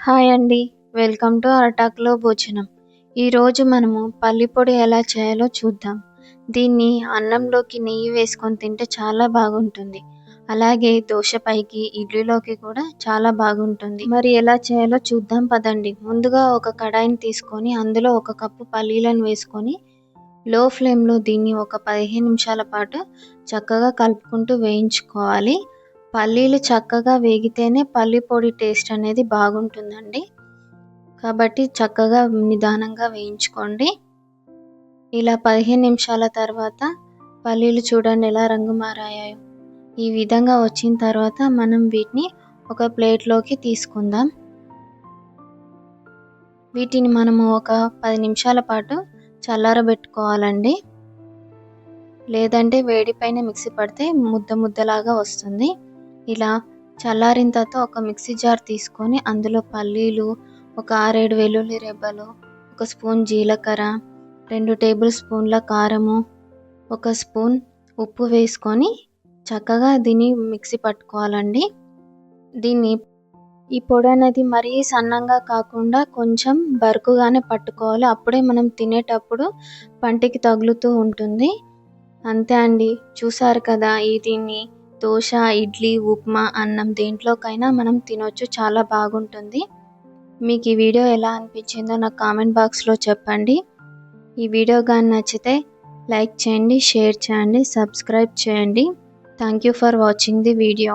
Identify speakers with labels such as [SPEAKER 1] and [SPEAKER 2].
[SPEAKER 1] Hi అండి. Welcome to అరటాకులో భోజనం. ఈరోజు మనము పల్లి పొడి ఎలా చేయాలో చూద్దాం. దీన్ని అన్నంలోకి నెయ్యి వేసుకొని తింటే చాలా బాగుంటుంది. అలాగే దోశ పైకి ఇడ్లీలోకి కూడా చాలా బాగుంటుంది. మరి ఎలా చేయాలో చూద్దాం పదండి. ముందుగా ఒక కడాయిని తీసుకొని అందులో ఒక కప్పు పల్లీలను వేసుకొని లో ఫ్లేమ్లో దీన్ని ఒక పదిహేను నిమిషాల పాటు చక్కగా కలుపుకుంటూ వేయించుకోవాలి. పల్లీలు చక్కగా వేగితేనే పల్లి పొడి టేస్ట్ అనేది బాగుంటుందండి. కాబట్టి చక్కగా నిదానంగా వేయించుకోండి. ఇలా పదిహేను నిమిషాల తర్వాత పల్లీలు చూడండి ఎలా రంగు మారాయో ఈ విధంగా వచ్చిన తర్వాత మనం వీటిని ఒక ప్లేట్లోకి తీసుకుందాం. వీటిని మనము ఒక పది నిమిషాల పాటు చల్లారబెట్టుకోవాలండి. లేదంటే వేడిపైన మిక్సీ పడితే ముద్ద ముద్దలాగా వస్తుంది. ఇలా చల్లారిన తర్వాత ఒక మిక్సీ జార్ తీసుకొని అందులో పల్లీలు ఒక ఆరేడు వెల్లుల్లి రెబ్బలు ఒక స్పూన్ జీలకర్ర రెండు టేబుల్ స్పూన్ల కారము ఒక స్పూన్ ఉప్పు వేసుకొని చక్కగా దీన్ని మిక్సీ పట్టుకోవాలండి. దీన్ని ఈ పొడి అనేది మరీ సన్నంగా కాకుండా కొంచెం బరుకుగానే పట్టుకోవాలి. అప్పుడే మనం తినేటప్పుడు పంటికి తగులుతూ ఉంటుంది. అంతే అండి. చూసారు కదా ఈ దీన్ని. దోశ ఇడ్లీ ఉప్మా అన్నం దేంట్లోకైనా మనం తినొచ్చు. చాలా బాగుంటుంది. మీకు ఈ వీడియో ఎలా అనిపించిందో నాకు కామెంట్ బాక్స్లో చెప్పండి. ఈ వీడియో కానీ నచ్చితే లైక్ చేయండి షేర్ చేయండి సబ్స్క్రైబ్ చేయండి. Thank you for watching the video.